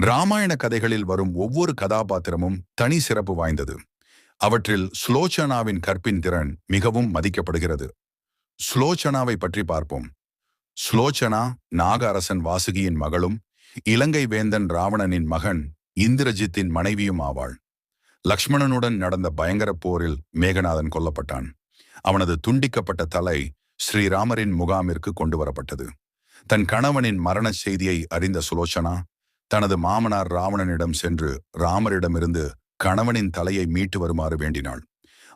ராமாயண கதைகளில் வரும் ஒவ்வொரு கதாபாத்திரமும் தனி சிறப்பு வாய்ந்தது. அவற்றில் ஸ்லோச்சனாவின் கற்பின் திறன் மிகவும் மதிக்கப்படுகிறது. ஸ்லோச்சனாவை பற்றி பார்ப்போம். ஸ்லோச்சனா நாக அரசன் வாசுகியின் மகளும் இலங்கை வேந்தன் ராவணனின் மகன் இந்திரஜித்தின் மனைவியும் ஆவாள். லக்ஷ்மணனுடன் நடந்த பயங்கர போரில் மேகநாதன் கொல்லப்பட்டான். அவனது துண்டிக்கப்பட்ட தலை ஸ்ரீராமரின் முகாமிற்கு கொண்டு வரப்பட்டது தன் கணவனின் மரணச் செய்தியை அறிந்த சுலோச்சனா தனது மாமனார் ராவணனிடம் சென்று ராமரிடமிருந்து கணவனின் தலையை மீட்டு வருமாறு வேண்டினாள்.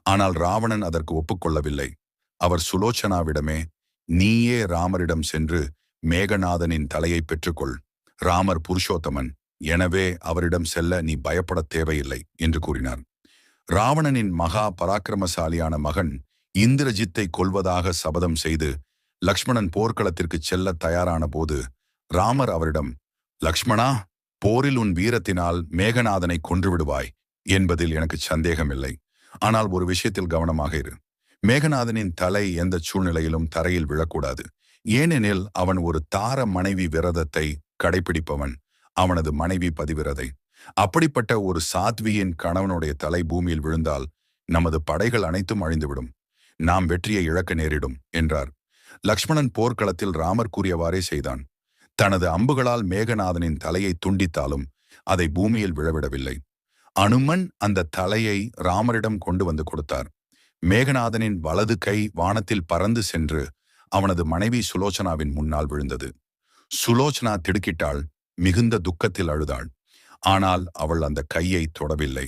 ஆனால் ராவணன் அதற்கு ஒப்புக்கொள்ளவில்லை. அவர் சுலோச்சனாவிடமே நீயே ராமரிடம் சென்று மேகநாதனின் தலையை பெற்றுக்கொள். ராமர் புருஷோத்தமன். எனவே அவரிடம் செல்ல நீ பயப்படத் தேவையில்லை என்று கூறினார். ராவணனின் மகா பராக்கிரமசாலியான மகன் இந்திரஜித்தை கொல்வதாக சபதம் செய்து லக்ஷ்மணன் போர்க்களத்திற்கு செல்ல தயாரான போது ராமர் அவரிடம் லக்ஷ்மணா போரில் உன் வீரத்தினால் மேகநாதனை கொன்றுவிடுவாய் என்பதில் எனக்கு சந்தேகமில்லை. ஆனால் ஒரு விஷயத்தில் கவனமாக இரு. மேகநாதனின் தலை எந்த சூழ்நிலையிலும் தரையில் விழக்கூடாது. ஏனெனில் அவன் ஒரு தார மனைவி விரதத்தை கடைபிடிப்பவன். அவனது மனைவி பதிவிரதை. அப்படிப்பட்ட ஒரு சாத்வியின் கணவனுடைய தலை பூமியில் விழுந்தால் நமது படைகள் அனைத்தும் அழிந்துவிடும். நாம் வெற்றியை இழக்க நேரிடும் என்றார். லக்ஷ்மணன் போர்க்களத்தில் ராமர் கூறியவாறே செய்தான். தனது அம்புகளால் மேகநாதனின் தலையை துண்டித்தாலும் அதை பூமியில் விழவிடவில்லை. அனுமன் அந்த தலையை ராமரிடம் கொண்டு வந்து கொடுத்தார். மேகநாதனின் வலது கை வானத்தில் பறந்து சென்று அவனது மனைவி சுலோச்சனாவின் முன்னால் விழுந்தது. சுலோச்சனா திடுக்கிட்டாள் மிகுந்த துக்கத்தில் அழுதாள். ஆனால் அவள் அந்த கையை தொடவில்லை.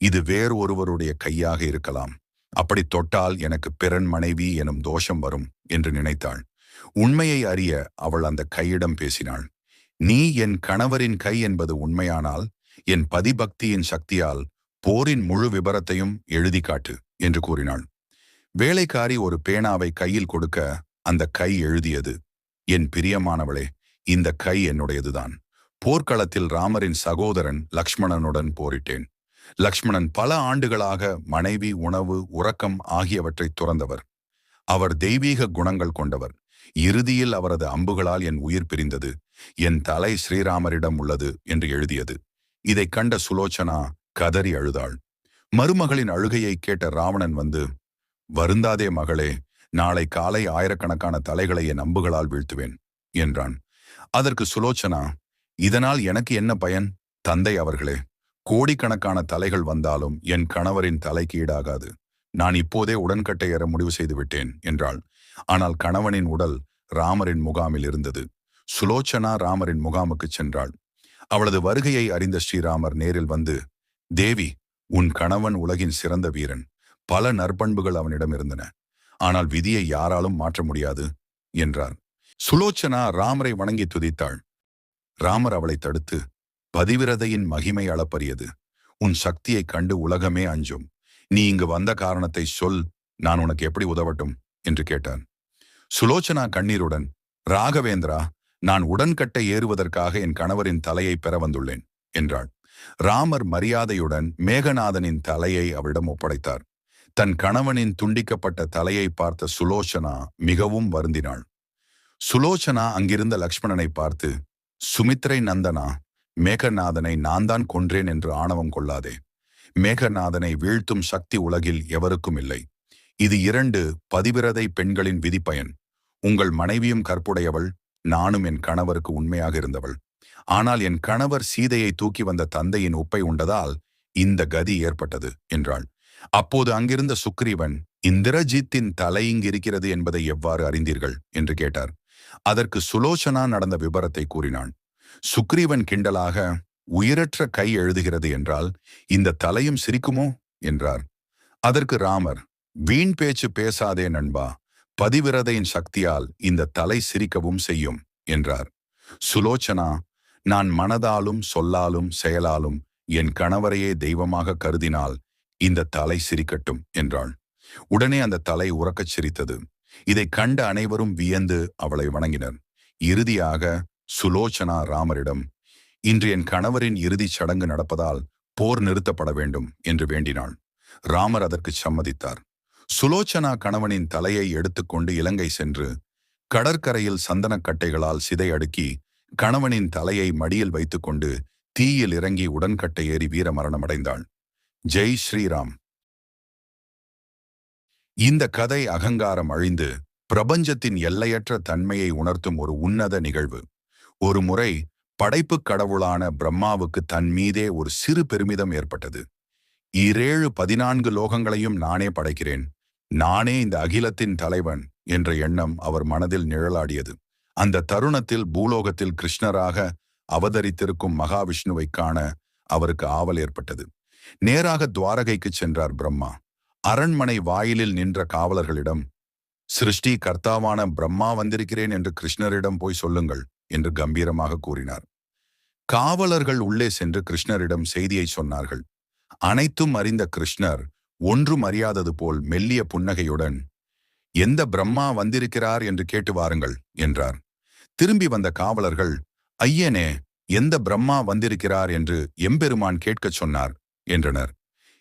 இது வேறு ஒருவருடைய கையாக இருக்கலாம். அப்படி தொட்டால் எனக்கு பிறன் மனைவி எனும் தோஷம் வரும் என்று நினைத்தாள். உண்மையை அறிய அவள் அந்த கையிடம் பேசினாள். நீ என் கணவரின் கை என்பது உண்மையானால் என் பதிபக்தியின் சக்தியால் போரின் முழு விபரத்தையும் எழுதி காட்டு என்று கூறினாள். வேலைக்காரி ஒரு பேனாவை கையில் கொடுக்க அந்த கை எழுதியது என் பிரியமானவளே இந்த கை என்னுடையதுதான். போர்க்களத்தில் ராமரின் சகோதரன் லக்ஷ்மணனுடன் போரிட்டேன். லக்ஷ்மணன் பல ஆண்டுகளாக மனைவி உணவு உறக்கம் ஆகியவற்றை துறந்தவர். அவர் தெய்வீக குணங்கள் கொண்டவர். இறுதியில் அவரது அம்புகளால் என் உயிர் பிரிந்தது. என் தலை ஸ்ரீராமரிடம் உள்ளது என்று எழுதியது. இதைக் கண்ட சுலோச்சனா கதறி அழுதாள். மருமகளின் அழுகையை கேட்ட ராவணன் வந்து வருந்தாதே மகளே நாளை காலை ஆயிரக்கணக்கான தலைகளை என் அம்புகளால் வீழ்த்துவேன் என்றான். அதற்கு சுலோச்சனா இதனால் எனக்கு என்ன பயன்? தந்தை அவர்களே கோடிக்கணக்கான தலைகள் வந்தாலும் என் கணவரின் தலைக்கு ஈடாகாது. நான் இப்போதே உடன்கட்டை ஏற முடிவு செய்து விட்டேன் என்றாள். ஆனால் கணவனின் உடல் ராமரின் முகாமில் இருந்தது. சுலோச்சனா ராமரின் முகாமுக்கு சென்றாள். அவளது வருகையை அறிந்த ஸ்ரீராமர் நேரில் வந்து தேவி உன் கணவன் உலகின் சிறந்த வீரன். பல நற்பண்புகள் அவனிடம் இருந்தன. ஆனால் விதியை யாராலும் மாற்ற முடியாது என்றார். சுலோச்சனா ராமரை வணங்கி துதித்தாள். ராமர் அவளை தடுத்து பதிவிரதையின் மகிமை அளப்பரியது. உன் சக்தியைக் கண்டு உலகமே அஞ்சும். நீ இங்கு வந்த காரணத்தை சொல் நான் உனக்கு எப்படி உதவட்டும்? என்று கேட்டான். சுலோச்சனா கண்ணீருடன் ராகவேந்திரா நான் உடன்கட்டை ஏறுவதற்காக என் கணவரின் தலையை பெற வந்துள்ளேன் என்றாள். ராமர் மரியாதையுடன் மேகநாதனின் தலையை அவளிடம் ஒப்படைத்தார். தன் கணவனின் துண்டிக்கப்பட்ட தலையை பார்த்த சுலோச்சனா மிகவும் வருந்தினாள். சுலோச்சனா அங்கிருந்த லக்ஷ்மணனை பார்த்து சுமித்ரை நந்தனா மேகநாதனை நான் தான் கொன்றேன் என்று ஆணவம் கொள்ளாதே. மேகநாதனை வீழ்த்தும் சக்தி உலகில் எவருக்கும் இல்லை. இது இரண்டு பதிவிரதை பெண்களின் விதிப்பயன். உங்கள் மனைவியும் கற்புடையவள் நானும் என் கணவருக்கு உண்மையாக இருந்தவள். ஆனால் என் கணவர் சீதையை தூக்கி வந்த தந்தையின் உப்பை உண்டதால் இந்த கதி ஏற்பட்டது என்றாள். அப்போது அங்கிருந்த சுக்ரீவன் இந்திரஜித்தின் தலை இங்கிருக்கிறது என்பதை எவ்வாறு அறிந்தீர்கள்? என்று கேட்டார். அதற்கு சுலோச்சனா நடந்த விபரத்தை கூறினான். சுக்ரீவன் கிண்டலாக உயிரற்ற கை எழுதுகிறது என்றால் இந்த தலையும் சிரிக்குமோ? என்றார். அதற்கு ராமர் வீண் பேச்சு பேசாதே நண்பா பதிவிரதையின் சக்தியால் இந்த தலை சிரிக்கவும் செய்யும் என்றார். சுலோச்சனா நான் மனதாலும் சொல்லாலும் செயலாலும் என் கணவரையே தெய்வமாக கருதினால் இந்த தலை சிரிக்கட்டும் என்றாள். உடனே அந்த தலை உறக்கச் சிரித்தது. இதை கண்ட அனைவரும் வியந்து அவளை வணங்கினர். இறுதியாக சுலோச்சனா ராமரிடம் இன்று என் கணவரின் இறுதிச் சடங்கு நடப்பதால் போர் நிறுத்தப்பட வேண்டும் என்று வேண்டினாள். ராமர் அதற்கு சம்மதித்தார். சுலோச்சனா கணவனின் தலையை எடுத்துக்கொண்டு இலங்கை சென்று கடற்கரையில் சந்தனக்கட்டைகளால் சிதை அடுக்கி கணவனின் தலையை மடியில் வைத்துக்கொண்டு தீயில் இறங்கி உடன்கட்டை ஏறி வீரமரணமடைந்தாள் ஜெய் ஸ்ரீராம். இந்த கதை அகங்காரம் அழிந்து பிரபஞ்சத்தின் எல்லையற்ற தன்மையை உணர்த்தும் ஒரு உன்னத நிகழ்வு. ஒரு முறை படைப்புக் கடவுளான பிரம்மாவுக்கு தன் மீதே ஒரு சிறு பெருமிதம் ஏற்பட்டது. இரேழு பதினான்கு லோகங்களையும் நானே படைக்கிறேன். நானே இந்த அகிலத்தின் தலைவன் என்ற எண்ணம் அவர் மனதில் நிழலாடியது. அந்த தருணத்தில் பூலோகத்தில் கிருஷ்ணராக அவதரித்திருக்கும் மகாவிஷ்ணுவை காண அவருக்கு ஆவல் ஏற்பட்டது. நேராக துவாரகைக்கு சென்றார் பிரம்மா. அரண்மனை வாயிலில் நின்ற காவலர்களிடம் சிருஷ்டி கர்த்தாவான பிரம்மா வந்திருக்கிறேன் என்று கிருஷ்ணரிடம் போய் சொல்லுங்கள். என்று கம்பீரமாக கூறினார். காவலர்கள் உள்ளே சென்று கிருஷ்ணரிடம் செய்தியை சொன்னார்கள். அனைத்தும் அறிந்த கிருஷ்ணர் ஒன்றும் அறியாதது போல் மெல்லிய புன்னகையுடன் எந்த பிரம்மா வந்திருக்கிறார் என்று கேட்டு வாருங்கள் என்றார். திரும்பி வந்த காவலர்கள் ஐயனே எந்த பிரம்மா வந்திருக்கிறார் என்று எம்பெருமான் கேட்கச் சொன்னார் என்றனர்.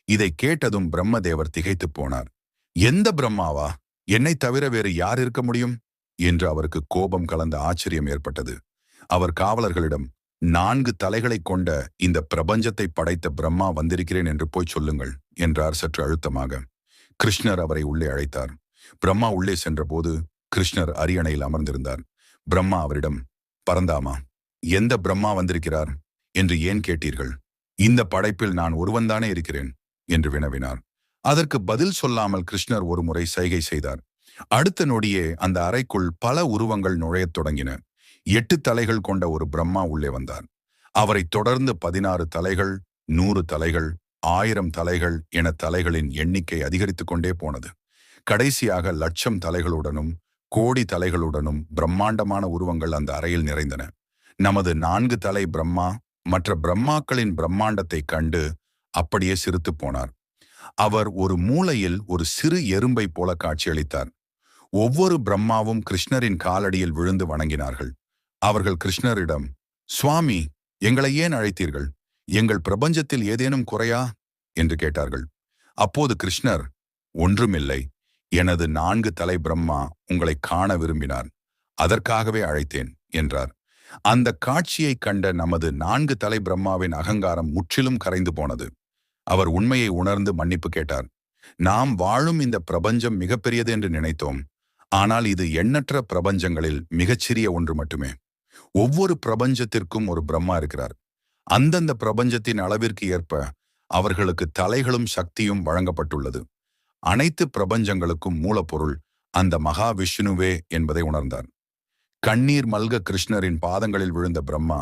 இதை கேட்டதும் பிரம்மதேவர் திகைத்துப் போனார். எந்த பிரம்மாவா? என்னை தவிர வேறு யார் இருக்க முடியும்? என்று அவருக்கு கோபம் கலந்த ஆச்சரியம் ஏற்பட்டது. அவர் காவலர்களிடம் நான்கு தலைகளைக் கொண்ட இந்த பிரபஞ்சத்தை படைத்த பிரம்மா வந்திருக்கிறேன் என்று போய் சொல்லுங்கள் என்றார் சற்று அழுத்தமாக. கிருஷ்ணர் அவரை உள்ளே அழைத்தார். பிரம்மா உள்ளே சென்றபோது கிருஷ்ணர் அரியணையில் அமர்ந்திருந்தார். பிரம்மா அவரிடம் பரந்தாமா எந்த பிரம்மா வந்திருக்கிறார்? என்று ஏன் கேட்டீர்கள்? இந்த படைப்பில் நான் ஒருவன்தானே இருக்கிறேன்? என்று வினவினார். அதற்கு பதில் சொல்லாமல் கிருஷ்ணர் ஒருமுறை சைகை செய்தார். அடுத்த நொடியே அந்த அறைக்குள் பல உருவங்கள் நுழையத் தொடங்கின. எட்டு தலைகள் கொண்ட ஒரு பிரம்மா உள்ளே வந்தார். அவரைத் தொடர்ந்து பதினாறு தலைகள் நூறு தலைகள் ஆயிரம் தலைகள் என தலைகளின் எண்ணிக்கை அதிகரித்து கொண்டே போனது. கடைசியாக லட்சம் தலைகளுடனும் கோடி தலைகளுடனும் பிரம்மாண்டமான உருவங்கள் அந்த அறையில் நிறைந்தன. நமது நான்கு தலை பிரம்மா மற்ற பிரம்மாக்களின் பிரம்மாண்டத்தைக் கண்டு அப்படியே சிரித்துப் போனார். அவர் ஒரு மூலையில் ஒரு சிறு எறும்பை போல காட்சியளித்தார். ஒவ்வொரு பிரம்மாவும் கிருஷ்ணரின் காலடியில் விழுந்து வணங்கினார்கள். அவர்கள் கிருஷ்ணரிடம் சுவாமி எங்களை ஏன் அழைத்தீர்கள்? எங்கள் பிரபஞ்சத்தில் ஏதேனும் குறையா? என்று கேட்டார்கள். அப்போது கிருஷ்ணர் ஒன்றுமில்லை. எனது நான்கு தலை பிரம்மா உங்களை காண விரும்பினார். அதற்காகவே அழைத்தேன் என்றார். அந்த காட்சியைக் கண்ட நமது நான்கு தலை பிரம்மாவின் அகங்காரம் முற்றிலும் கரைந்து போனது. அவர் உண்மையை உணர்ந்து மன்னிப்பு கேட்டார். நாம் வாழும் இந்த பிரபஞ்சம் மிகப்பெரியது என்று நினைத்தோம். ஆனால் இது எண்ணற்ற பிரபஞ்சங்களில் மிகச்சிறிய ஒன்று மட்டுமே. ஒவ்வொரு பிரபஞ்சத்திற்கும் ஒரு பிரம்மா இருக்கிறார். அந்தந்த பிரபஞ்சத்தின் அளவிற்கு ஏற்ப அவர்களுக்கு தலைகளும் சக்தியும் வழங்கப்பட்டுள்ளது. அனைத்து பிரபஞ்சங்களுக்கும் மூலப்பொருள் அந்த மகாவிஷ்ணுவே என்பதை உணர்ந்தார். கண்ணீர் மல்க கிருஷ்ணரின் பாதங்களில் விழுந்த பிரம்மா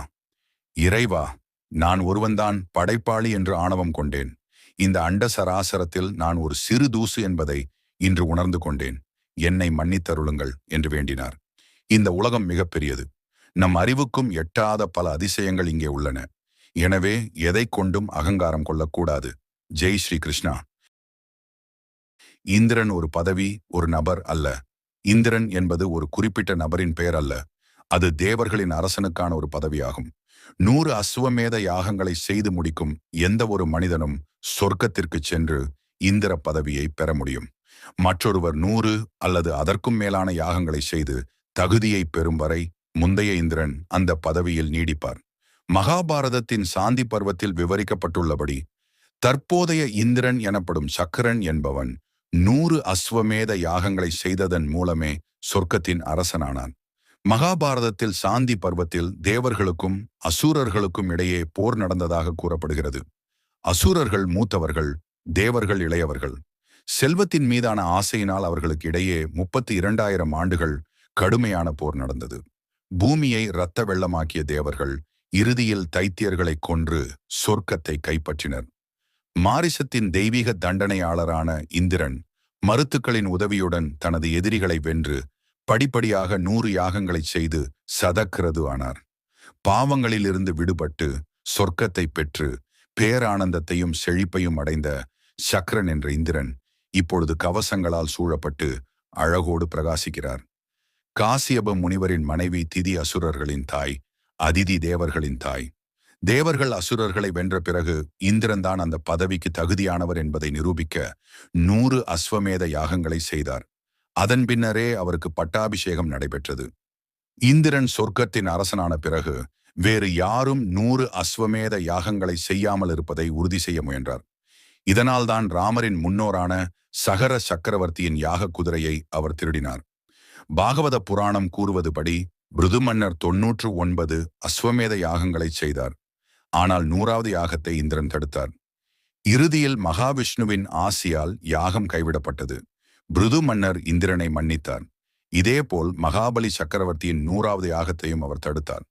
இறைவா நான் ஒருவன்தான் படைப்பாளி என்று ஆணவம் கொண்டேன். இந்த அண்ட சராசரத்தில் நான் ஒரு சிறு தூசு என்பதை இன்று உணர்ந்து கொண்டேன். என்னை மன்னித்தருளுங்கள் என்று வேண்டினார். இந்த உலகம் மிகப்பெரியது. நம் அறிவுக்கும் எட்டாத பல அதிசயங்கள் இங்கே உள்ளன. எனவே எதை கொண்டும் அகங்காரம் கொள்ளக்கூடாது. ஜெய் ஸ்ரீ கிருஷ்ணா. இந்திரன் ஒரு பதவி ஒரு நபர் அல்ல. இந்திரன் என்பது ஒரு குறிப்பிட்ட நபரின் பெயர் அல்ல. அது தேவர்களின் அரசனுக்கான ஒரு பதவியாகும். நூறு அஸ்வமேத யாகங்களை செய்து முடிக்கும் எந்த ஒரு மனிதனும் சொர்க்கத்திற்கு சென்று இந்திர பதவியை பெற முடியும். மற்றொருவர் நூறு அல்லது அதற்கும் மேலான யாகங்களை செய்து தகுதியை பெறும் வரை முந்தைய இந்திரன் அந்த பதவியில் நீடிப்பார். மகாபாரதத்தின் சாந்தி பருவத்தில் விவரிக்கப்பட்டுள்ளபடி தற்போதைய இந்திரன் எனப்படும் சக்கரன் என்பவன் நூறு அஸ்வமேத யாகங்களை செய்ததன் மூலமே சொர்க்கத்தின் அரசனானான். மகாபாரதத்தில் சாந்தி பர்வத்தில் தேவர்களுக்கும் அசூரர்களுக்கும் இடையே போர் நடந்ததாக கூறப்படுகிறது. அசூரர்கள் மூத்தவர்கள் தேவர்கள் இளையவர்கள். செல்வத்தின் மீதான ஆசையினால் அவர்களுக்கு இடையே முப்பத்தி இரண்டாயிரம் ஆண்டுகள் கடுமையான போர் நடந்தது. பூமியை இரத்த வெள்ளமாக்கிய தேவர்கள் இறுதியில் தைத்தியர்களை கொன்று சொர்க்கத்தை கைப்பற்றினர். மாரிசத்தின் தெய்வீக தண்டனையாளரான இந்திரன் மருத்துக்களின் உதவியுடன் தனது எதிரிகளை வென்று படிப்படியாக நூறு யாகங்களைச் செய்து சதக்கிறது ஆனார். பாவங்களிலிருந்து விடுபட்டு சொர்க்கத்தை பெற்று பேரானந்தத்தையும் செழிப்பையும் அடைந்த சக்ரன் என்ற இந்திரன் இப்பொழுது கவசங்களால் சூழப்பட்டு அழகோடு பிரகாசிக்கிறார். காசியப முனிவரின் மனைவி திதி அசுரர்களின் தாய் அதிதி தேவர்களின் தாய். தேவர்கள் அசுரர்களை வென்ற பிறகு இந்திரன்தான் அந்த பதவிக்கு தகுதியானவர் என்பதை நிரூபிக்க நூறு அஸ்வமேத யாகங்களை செய்தார். அதன் பின்னரே அவருக்கு பட்டாபிஷேகம் நடைபெற்றது. இந்திரன் சொர்க்கத்தின் அரசனான பிறகு வேறு யாரும் நூறு அஸ்வமேத யாகங்களை செய்யாமல் இருப்பதை உறுதி செய்ய முயன்றார். இதனால்தான் ராமரின் முன்னோரான சகர சக்கரவர்த்தியின் யாக குதிரையை அவர் திருடினார். பாகவத புராணம் கூறுவதுபடி பிருதுமன்னர் தொன்னூற்று ஒன்பது அஸ்வமேத யாகங்களை செய்தார். ஆனால் நூறாவது யாகத்தை இந்திரன் தடுத்தார். இறுதியில் மகாவிஷ்ணுவின் ஆசியால் யாகம் கைவிடப்பட்டது. பிருது மன்னர் இந்திரனை மன்னித்தார். இதேபோல் மகாபலி சக்கரவர்த்தியின் நூறாவது யாகத்தையும் அவர் தடுத்தார்.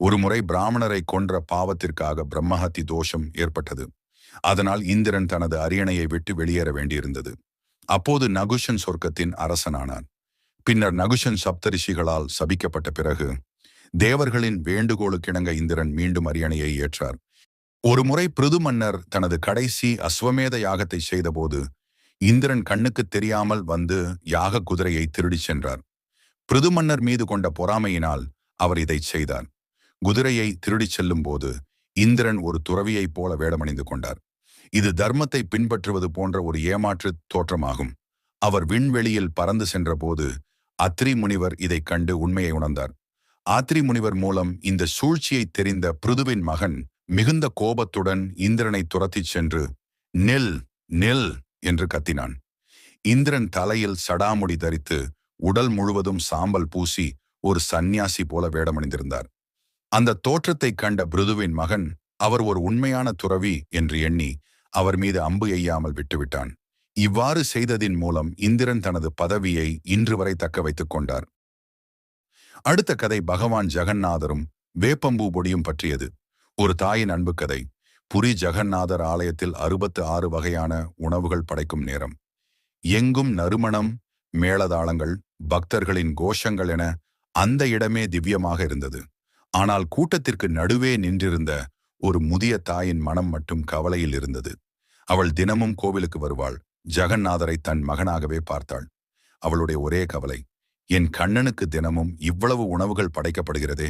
ஒருமுறை பிராமணரை கொன்ற பாவத்திற்காக பிரம்மஹத்தி தோஷம் ஏற்பட்டது. அதனால் இந்திரன் தனது அரியணையை விட்டு வெளியேற வேண்டியிருந்தது. அப்போது நகுஷன் சொர்க்கத்தின் அரசனானான். பின்னர் நகுஷன் சப்தரிஷிகளால் சபிக்கப்பட்ட பிறகு தேவர்களின் வேண்டுகோளுக்கிணங்க இந்திரன் மீண்டும் அரியணையை ஏற்றார். ஒருமுறை பிருது மன்னர் தனது கடைசி அஸ்வமேத யாகத்தை செய்தபோது இந்திரன் கண்ணுக்கு தெரியாமல் வந்து யாக குதிரையை திருடிச் சென்றார். பிருது மன்னர் மீது கொண்ட பொறாமையினால் அவர் இதை செய்தார். குதிரையை திருடிச் செல்லும் போது இந்திரன் ஒரு துறவியைப் போல வேடமணிந்து கொண்டார். இது தர்மத்தை பின்பற்றுவது போன்ற ஒரு ஏமாற்று தோற்றமாகும். அவர் விண்வெளியில் பறந்து சென்றபோது அத்ரி முனிவர் இதைக் கண்டு உண்மையை உணர்ந்தார். ஆத்ரி முனிவர் மூலம் இந்த சூழ்ச்சியை தெரிந்த பிருதுவின் மகன் மிகுந்த கோபத்துடன் இந்திரனை துரத்திச் சென்று நெல் நெல் என்று கத்தினான். இந்திரன் தலையில் சடாமுடி தரித்து உடல் முழுவதும் சாம்பல் பூசி ஒரு சந்நியாசி போல வேடமணிந்திருந்தார். அந்த தோற்றத்தைக் கண்ட பிருதுவின் மகன் அவர் ஒரு உண்மையான துறவி என்று எண்ணி அவர் மீது அம்பு எய்யாமல் விட்டுவிட்டான். இவ்வாறு செய்ததின் மூலம் இந்திரன் தனது பதவியை இன்று வரை தக்க வைத்துக் கொண்டார். அடுத்த கதை பகவான் ஜெகநாதரும் வேப்பம்பூ பொடியும் பற்றியது. ஒரு தாயின் அன்பு கதை. புரி ஜெகநாதர் ஆலயத்தில் அறுபத்து ஆறு வகையான உணவுகள் படைக்கும் நேரம். எங்கும் நறுமணம் மேளதாளங்கள் பக்தர்களின் கோஷங்கள் என அந்த இடமே திவ்யமாக இருந்தது. ஆனால் கூட்டத்திற்கு நடுவே நின்றிருந்த ஒரு முதிய தாயின் மனம் மட்டும் கவலையில் இருந்தது. அவள் தினமும் கோவிலுக்கு வருவாள். ஜெகநாதரை தன் மகனாகவே பார்த்தாள். அவளுடைய ஒரே கவலை என் கண்ணனுக்கு தினமும் இவ்வளவு உணவுகள் படைக்கப்படுகிறதே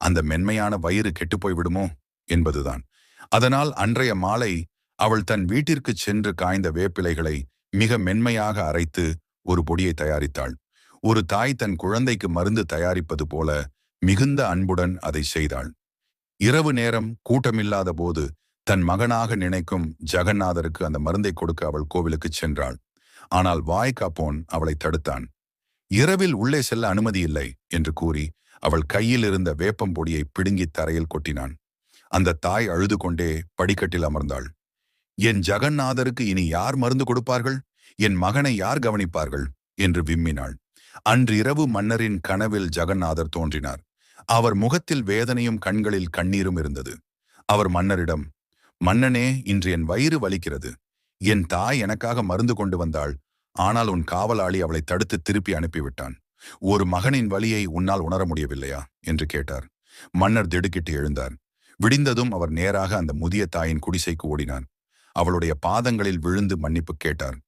அந்த மென்மையான வயிறு கெட்டுப்போய் விடுமோ? என்பதுதான். அதனால் அன்றைய மாலை அவள் தன் வீட்டிற்கு சென்று காய்ந்த வேப்பிலைகளை மிக மென்மையாக அரைத்து ஒரு பொடியை தயாரித்தாள். ஒரு தாய் தன் குழந்தைக்கு மருந்து தயாரிப்பது போல மிகுந்த அன்புடன் அதை செய்தாள். இரவு நேரம் கூட்டமில்லாத போது தன் மகனாக நினைக்கும் ஜெகநாதருக்கு அந்த மருந்தை கொடுக்க அவள் கோவிலுக்கு சென்றாள். ஆனால் வாய்காப்போன் அவளை தடுத்தான். இரவில் உள்ளே செல்ல அனுமதி இல்லை என்று கூறி அவள் கையில் இருந்த வேப்பம்பொடியை பிடுங்கி தரையில் கொட்டினான். அந்த தாய் அழுது கொண்டே படிக்கட்டில் அமர்ந்தாள். என் ஜெகநாதருக்கு இனி யார் மருந்து கொடுப்பார்கள்? என் மகனை யார் கவனிப்பார்கள்? என்று விம்மினாள். அன்றிரவு மன்னரின் கனவில் ஜெகநாதர் தோன்றினார். அவர் முகத்தில் வேதனையும் கண்களில் கண்ணீரும் இருந்தது. அவர் மன்னரிடம் மன்னனே இன்று என் வயிறு வலிக்கிறது. என் தாய் எனக்காக மருந்து கொண்டு வந்தாள். ஆனால் உன் காவலாளி அவளை தடுத்து திருப்பி அனுப்பிவிட்டான். ஒரு மகனின் வலியை உன்னால் உணர முடியவில்லையா? என்று கேட்டார். மன்னர் திடுக்கிட்டு எழுந்தார். விடிந்ததும் அவர் நேராக அந்த முதிய தாயின் குடிசைக்கு ஓடினார். அவளுடைய பாதங்களில் விழுந்து மன்னிப்பு கேட்டார்.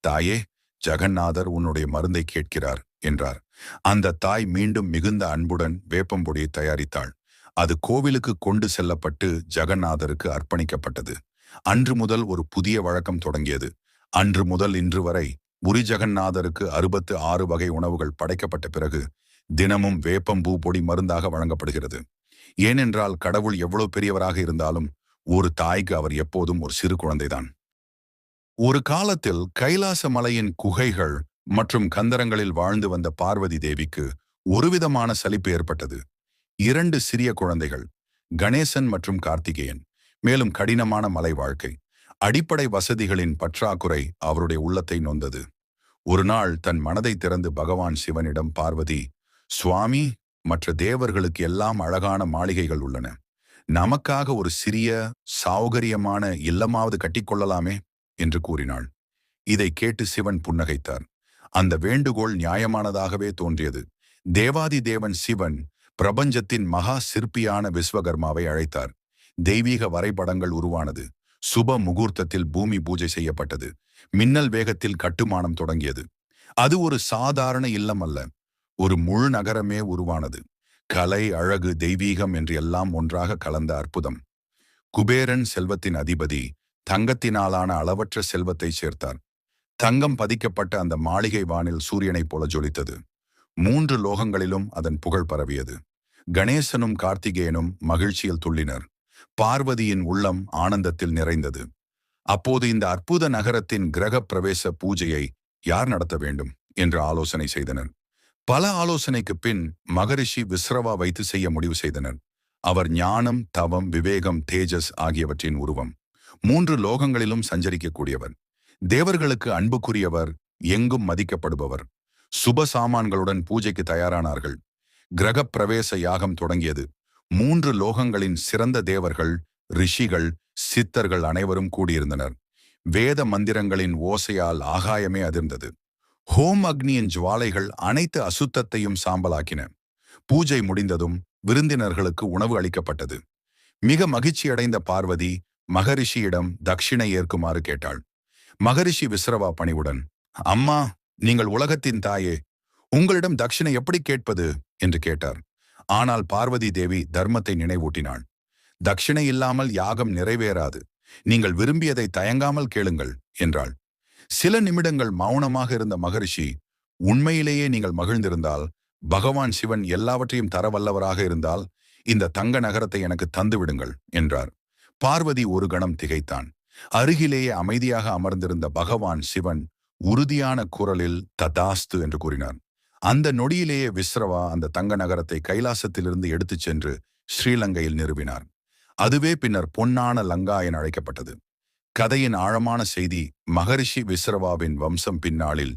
தாயே ஜெகநாதர் உன்னுடைய மருந்தை கேட்கிறார் என்றார். அந்த தாய் மீண்டும் மிகுந்த அன்புடன் வேப்பம்பொடியை தயாரித்தாள். அது கோவிலுக்கு கொண்டு செல்லப்பட்டு ஜெகநாதருக்கு அர்ப்பணிக்கப்பட்டது. அன்று முதல் ஒரு புதிய வழக்கம் தொடங்கியது. அன்று முதல் இன்று வரை புரி ஜெகநாதருக்கு அறுபத்து ஆறு வகை உணவுகள் படைக்கப்பட்ட பிறகு தினமும் வேப்பம்பூ பொடி மருந்தாக வழங்கப்படுகிறது. ஏனென்றால் கடவுள் எவ்வளவு பெரியவராக இருந்தாலும் ஒரு தாய்க்கு அவர் எப்போதும் ஒரு சிறு குழந்தைதான். ஒரு காலத்தில் கைலாச மலையின் குகைகள் மற்றும் கந்தரங்களில் வாழ்ந்து வந்த பார்வதி தேவிக்கு ஒருவிதமான சலிப்பு ஏற்பட்டது. இரண்டு சிறிய குழந்தைகள் கணேசன் மற்றும் கார்த்திகேயன். மேலும் கடினமான மலை வாழ்க்கை. அடிப்படை வசதிகளின் பற்றாக்குறை அவருடைய உள்ளத்தை நொந்தது. ஒரு நாள் தன் மனதை திறந்து பகவான் சிவனிடம் பார்வதி சுவாமி மற்ற தேவர்களுக்கு எல்லாம் அழகான மாளிகைகள் உள்ளன. நமக்காக ஒரு சிறிய சௌகரியமான இல்லமாவது கட்டிக்கொள்ளலாமே என்று கூறினாள். இதை கேட்டு சிவன் புன்னகைத்தார். அந்த வேண்டுகோள் நியாயமானதாகவே தோன்றியது. தேவாதி தேவன் சிவன் பிரபஞ்சத்தின் மகா சிற்பியான விஸ்வகர்மாவை அழைத்தார். தெய்வீக வரைபடங்கள் உருவானது. சுப முகூர்த்தத்தில் பூமி பூஜை செய்யப்பட்டது. மின்னல் வேகத்தில் கட்டுமானம் தொடங்கியது. அது ஒரு சாதாரண இல்லம் அல்ல. ஒரு முழு நகரமே உருவானது. கலை அழகு தெய்வீகம் என்று எல்லாம் ஒன்றாக கலந்த அற்புதம். குபேரன் செல்வத்தின் அதிபதி தங்கத்தினாலான அளவற்ற செல்வத்தை சேர்த்தார். தங்கம் பதிக்கப்பட்ட அந்த மாளிகை வானில் சூரியனைப் போல ஜொலித்தது. மூன்று லோகங்களிலும் அதன் புகழ் பரவியது. கணேசனும் கார்த்திகேயனும் மகிழ்ச்சியில் துள்ளினர். பார்வதியின் உள்ளம் ஆனந்தத்தில் நிறைந்தது. அப்போது இந்த அற்புத நகரத்தின் கிரகப் பிரவேச பூஜையை யார் நடத்த வேண்டும் என்று ஆலோசனை செய்தனர். பல ஆலோசனைக்கு பின் மகரிஷி விஸ்ரவா வைத்து செய்ய முடிவு செய்தனர். அவர் ஞானம் தவம் விவேகம் தேஜஸ் ஆகியவற்றின் உருவம். மூன்று லோகங்களிலும் சஞ்சரிக்கக்கூடியவர். தேவர்களுக்கு அன்புக்குரியவர் எங்கும் மதிக்கப்படுபவர். சுப சாமான்களுடன் பூஜைக்கு தயாரானார்கள். கிரகப் பிரவேச யாகம் தொடங்கியது. மூன்று லோகங்களின் சிறந்த தேவர்கள் ரிஷிகள் சித்தர்கள் அனைவரும் கூடியிருந்தனர். வேத மந்திரங்களின் ஓசையால் ஆகாயமே அதிர்ந்தது. ஹோம் அக்னியின் ஜுவாலைகள் அனைத்து அசுத்தத்தையும் சாம்பலாக்கின. பூஜை முடிந்ததும் விருந்தினர்களுக்கு உணவு அளிக்கப்பட்டது. மிக மகிழ்ச்சியடைந்த பார்வதி மகரிஷியிடம் தட்சிணை ஏற்குமாறு கேட்டாள். மகரிஷி விஸ்ரவா பணிவுடன் அம்மா நீங்கள் உலகத்தின் தாயே உங்களிடம் தட்சிணை எப்படி கேட்பது? என்று கேட்டார். ஆனால் பார்வதி தேவி தர்மத்தை நினைவூட்டினாள். தட்சிணை இல்லாமல் யாகம் நிறைவேறாது. நீங்கள் விரும்பியதை தயங்காமல் கேளுங்கள் என்றாள். சில நிமிடங்கள் மௌனமாக இருந்த மகரிஷி உண்மையிலேயே நீங்கள் மகிழ்ந்திருந்தால் பகவான் சிவன் எல்லாவற்றையும் தரவல்லவராக இருந்தால் இந்த தங்க நகரத்தை எனக்கு தந்துவிடுங்கள் என்றார். பார்வதி ஒரு கணம் திகைத்தான். அருகிலேயே அமைதியாக அமர்ந்திருந்த பகவான் சிவன் உறுதியான குரலில் ததாஸ்து என்று கூறினார். அந்த நொடியிலேயே விஸ்ரவா அந்த தங்க நகரத்தை கைலாசத்திலிருந்து எடுத்துச் சென்று ஸ்ரீலங்கையில் நிறுவினார். அதுவே பின்னர் பொன்னான லங்கா என அழைக்கப்பட்டது. கதையின் ஆழமான செய்தி மகரிஷி விஸ்ரவாவின் வம்சம் பின்னாளில்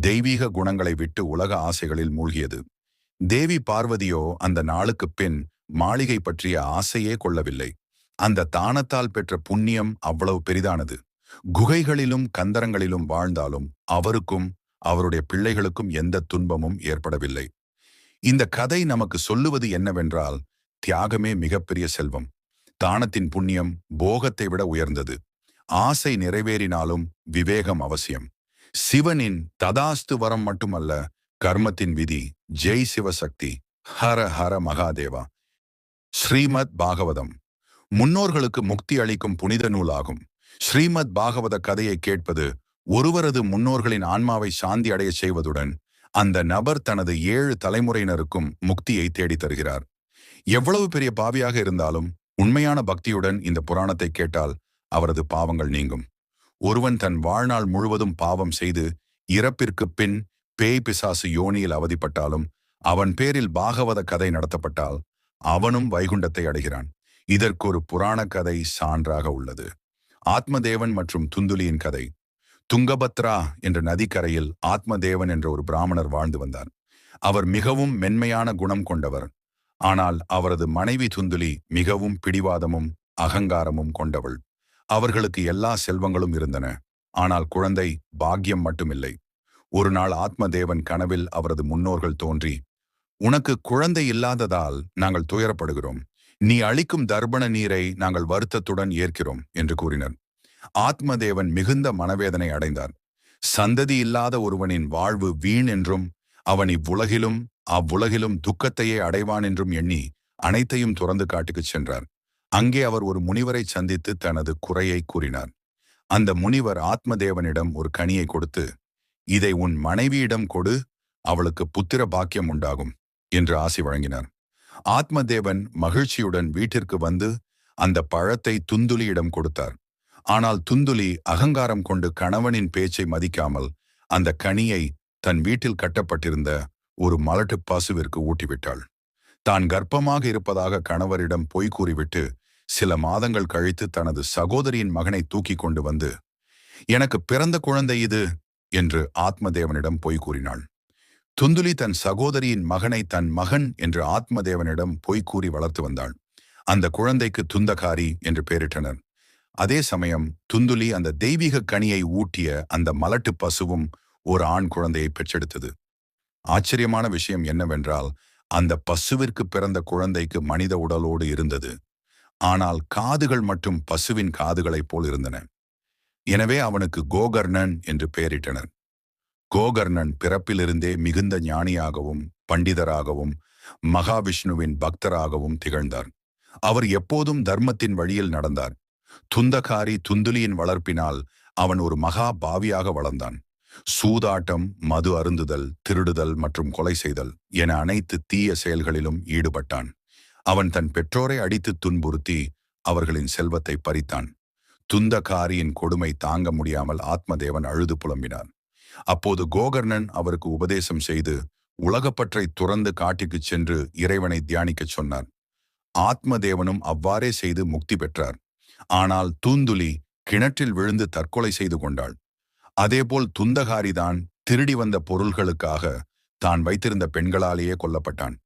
தெய்வீக குணங்களை விட்டு உலக ஆசைகளில் மூழ்கியது. தேவி பார்வதியோ அந்த நாளுக்குப் பின் மாளிகை பற்றிய ஆசையே கொள்ளவில்லை. அந்த தானத்தால் பெற்ற புண்ணியம் அவ்வளவு பெரிதானது. குகைகளிலும் கந்தரங்களிலும் வாழ்ந்தாலும் அவருக்கும் அவருடைய பிள்ளைகளுக்கும் எந்த துன்பமும் ஏற்படவில்லை. இந்த கதை நமக்கு சொல்லுவது என்னவென்றால் தியாகமே மிகப்பெரிய செல்வம். தானத்தின் புண்ணியம் போகத்தை விட உயர்ந்தது. ஆசை நிறைவேறினாலும் விவேகம் அவசியம். சிவனின் ததாஸ்து வரம் மட்டுமல்ல கர்மத்தின் விதி ஜெய் சிவசக்தி ஹர ஹர மகாதேவா. ஸ்ரீமத் பாகவதம். முன்னோர்களுக்கு முக்தி அளிக்கும் புனித நூலாகும். ஸ்ரீமத் பாகவத கதையை கேட்பது ஒருவரது முன்னோர்களின் ஆன்மாவை சாந்தி அடைய செய்வதுடன் அந்த நபர் தனது ஏழு தலைமுறையினருக்கும் முக்தியை தேடித் தருகிறார். எவ்வளவு பெரிய பாவியாக இருந்தாலும் உண்மையான பக்தியுடன் இந்த புராணத்தை கேட்டால் அவரது பாவங்கள் நீங்கும். ஒருவன் தன் வாழ்நாள் முழுவதும் பாவம் செய்து இறப்பிற்குப் பின் பேய் பிசாசு யோனியில் அவதிப்பட்டாலும் அவன் பேரில் பாகவத கதை நடத்தப்பட்டால் அவனும் வைகுண்டத்தை அடைகிறான். இதற்கு ஒரு புராண கதை சான்றாக உள்ளது. ஆத்மதேவன் மற்றும் துந்துலியின் கதை. துங்கபத்ரா என்ற நதிக்கரையில் ஆத்மதேவன் என்ற ஒரு பிராமணர் வாழ்ந்து வந்தார். அவர் மிகவும் மென்மையான குணம் கொண்டவர். ஆனால் அவரது மனைவி துந்துலி மிகவும் பிடிவாதமும் அகங்காரமும் கொண்டவள். அவர்களுக்கு எல்லா செல்வங்களும் இருந்தன. ஆனால் குழந்தை பாக்கியம் மட்டுமில்லை. ஒரு நாள் ஆத்மதேவன் கனவில் அவரது முன்னோர்கள் தோன்றி உனக்கு குழந்தை இல்லாததால் நாங்கள் துயரப்படுகிறோம். நீ அளிக்கும் தர்ப்பண நீரை நாங்கள் வருத்தத்துடன் ஏற்கிறோம் என்று கூறினர். ஆத்மதேவன் மிகுந்த மனவேதனை அடைந்தார். சந்ததி இல்லாத ஒருவனின் வாழ்வு வீண் என்றும் அவன் இவ்வுலகிலும் அவ்வுலகிலும் துக்கத்தையே அடைவான் என்றும் எண்ணி அனைத்தையும் துறந்து காட்டுக்குச் சென்றார். அங்கே அவர் ஒரு முனிவரை சந்தித்து தனது குறையை கூறினார். அந்த முனிவர் ஆத்மதேவனிடம் ஒரு கனியை கொடுத்து இதை உன் மனைவியிடம் கொடு அவளுக்கு புத்திர பாக்கியம் உண்டாகும் என்று ஆசி வழங்கினார். ஆத்மதேவன் மகிழ்ச்சியுடன் வீட்டிற்கு வந்து அந்த பழத்தை துந்துலியிடம் கொடுத்தார். ஆனால் துந்துலி அகங்காரம் கொண்டு கணவனின் பேச்சை மதிக்காமல் அந்த கனியை தன் வீட்டில் கட்டப்பட்டிருந்த ஒரு மலட்டு பசுவிற்கு ஊட்டிவிட்டாள். தான் கர்ப்பமாக இருப்பதாக கணவரிடம் பொய் கூறிவிட்டு சில மாதங்கள் கழித்து தனது சகோதரியின் மகனை தூக்கி கொண்டு வந்து எனக்கு பிறந்த குழந்தை இது என்று ஆத்மதேவனிடம் பொய் கூறினாள். துந்துலி தன் சகோதரியின் மகனை தன் மகன் என்று ஆத்மதேவனிடம் பொய் கூறி வளர்த்து வந்தாள். அந்த குழந்தைக்கு துந்தகாரி என்று பெயரிட்டனர். அதே சமயம் துந்துலி அந்த தெய்வீக கனியை ஊட்டிய அந்த மலட்டு பசுவும் ஒரு ஆண் குழந்தையை பெற்றெடுத்தது. ஆச்சரியமான விஷயம் என்னவென்றால் அந்த பசுவிற்கு பிறந்த குழந்தைக்கு மனித உடலோடு இருந்தது. ஆனால் காதுகள் மட்டும் பசுவின் காதுகளைப் போல் இருந்தன. எனவே அவனுக்கு கோகர்ணன் என்று பெயரிட்டனர். கோகர்ணன் பிறப்பிலிருந்தே மிகுந்த ஞானியாகவும் பண்டிதராகவும் மகாவிஷ்ணுவின் பக்தராகவும் திகழ்ந்தார். அவர் எப்போதும் தர்மத்தின் வழியில் நடந்தார். துந்தகாரி துந்துலியின் வளர்ப்பினால் அவன் ஒரு மகா பாவியாக வளர்ந்தான். சூதாட்டம் மது அருந்துதல் திருடுதல் மற்றும் கொலை செய்தல் என அனைத்து தீய செயல்களிலும் ஈடுபட்டான். அவன் தன் பெற்றோரை அடித்து துன்புறுத்தி அவர்களின் செல்வத்தை பறித்தான். துந்தகாரியின் கொடுமை தாங்க முடியாமல் ஆத்மதேவன் அழுது புலம்பினான் அப்போது கோகர்ணன் அவருக்கு உபதேசம் செய்து உலகப்பற்றை துறந்து காட்டிற்குச் சென்று இறைவனை தியானிக்கச் சொன்னார். ஆத்மதேவனும் அவ்வாறே செய்து முக்தி பெற்றார். ஆனால் தூந்துலி கிணற்றில் விழுந்து தற்கொலை செய்து கொண்டாள். அதேபோல் துந்தகாரிதான் திருடி வந்த பொருள்களுக்காக தான் வைத்திருந்த பெண்களாலேயே கொல்லப்பட்டான்.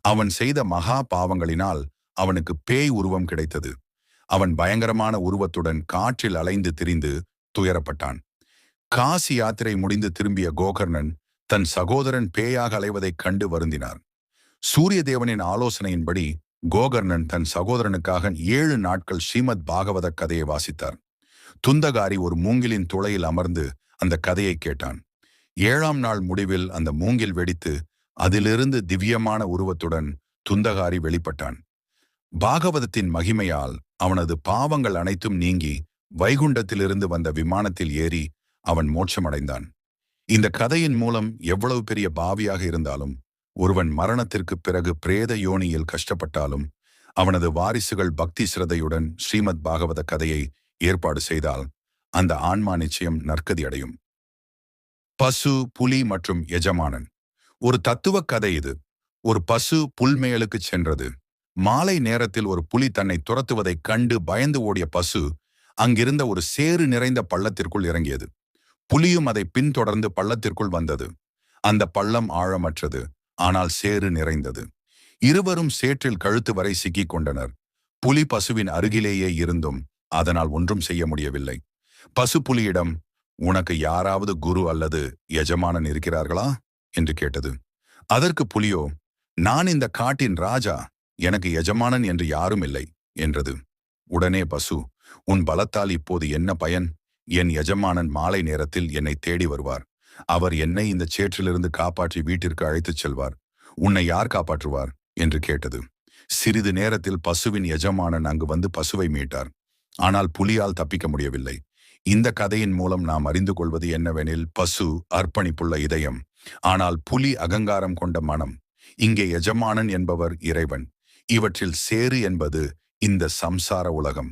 அவன் செய்த மகா பாவங்களினால் அவனுக்கு பேய் உருவம் கிடைத்தது. அவன் பயங்கரமான உருவத்துடன் காற்றில் அலைந்து திரிந்து துயரப்பட்டான். காசி யாத்திரை முடிந்து திரும்பிய கோகர்ணன் தன் சகோதரன் பேயாக அலைவதைக் கண்டு வருந்தினார். சூரிய தேவனின் ஆலோசனையின்படி கோகர்ணன் தன் சகோதரனுக்காக ஏழு நாட்கள் ஸ்ரீமத் பாகவத கதையை வாசித்தார். துந்தகாரி ஒரு மூங்கிலின் துளையில் அமர்ந்து அந்த கதையை கேட்டான். ஏழாம் நாள் முடிவில் அந்த மூங்கில் வெடித்து அதிலிருந்து திவ்யமான உருவத்துடன் துந்தகாரி வெளிப்பட்டான். பாகவதத்தின் மகிமையால் அவனது பாவங்கள் அனைத்தும் நீங்கி வைகுண்டத்திலிருந்து வந்த விமானத்தில் ஏறி அவன் மோட்சமடைந்தான். இந்த கதையின் மூலம் எவ்வளவு பெரிய பாவியாக இருந்தாலும் ஒருவன் மரணத்திற்கு பிறகு பிரேத யோனியில் கஷ்டப்பட்டாலும் அவனது வாரிசுகள் பக்தி சிரதையுடன் ஸ்ரீமத் பாகவத கதையை ஏற்பாடு செய்தால் அந்த ஆன்மா நிச்சயம் நற்கதி அடையும். பசு புலி மற்றும் எஜமானன். ஒரு தத்துவ கதை இது. ஒரு பசு புல்மேலுக்கு சென்றது. மாலை நேரத்தில் ஒரு புலி தன்னை துரத்துவதைக் கண்டு பயந்து ஓடிய பசு அங்கிருந்த ஒரு சேறு நிறைந்த பள்ளத்திற்குள் இறங்கியது. புலியும் அதை பின்தொடர்ந்து பள்ளத்திற்குள் வந்தது. அந்த பள்ளம் ஆழமற்றது ஆனால் சேறு நிறைந்தது. இருவரும் சேற்றில் கழுத்து வரை சிக்கிக் கொண்டனர். புலி பசுவின் அருகிலேயே இருந்தும் அதனால் ஒன்றும் செய்ய முடியவில்லை. பசு புலியிடம் உனக்கு யாராவது குரு அல்லது எஜமானன் இருக்கிறார்களா? என்று கேட்டது. அதற்கு புலியோ நான் இந்த காட்டின் ராஜா எனக்கு எஜமானன் என்று யாரும் இல்லை என்றது. உடனே பசு உன் பலத்தால் இப்போது என்ன பயன்? என் எஜமானன் மாலை நேரத்தில் என்னை தேடி வருவார். அவர் என்னை இந்த சேற்றிலிருந்து காப்பாற்றி வீட்டிற்கு அழைத்துச் செல்வார். உன்னை யார் காப்பாற்றுவார்? என்று கேட்டது. சிறிது நேரத்தில் பசுவின் எஜமானன் அங்கு வந்து பசுவை மீட்டார். ஆனால் புலியால் தப்பிக்க முடியவில்லை. இந்த கதையின் மூலம் நாம் அறிந்து கொள்வது என்னவெனில் பசு அர்ப்பணிப்புள்ள இதயம். ஆனால் புலி அகங்காரம் கொண்ட மனம். இங்கே எஜமானன் என்பவர் இறைவன். இவற்றில் சேரு என்பது இந்த சம்சார உலகம்.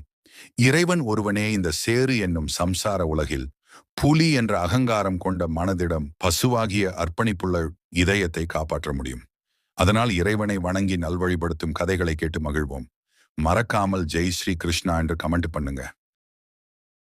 இறைவன் ஒருவனே இந்த சேரு என்னும் சம்சார உலகில் புலி என்ற அகங்காரம் கொண்ட மனதிடம் பசுவாகிய அர்ப்பணிப்புள்ள இதயத்தை காப்பாற்ற முடியும். அதனால் இறைவனை வணங்கி நல்வழிபடுத்தும் கதைகளை கேட்டு மகிழ்வோம். மறக்காமல் ஜெய் ஸ்ரீ கிருஷ்ணா என்று கமெண்ட் பண்ணுங்க.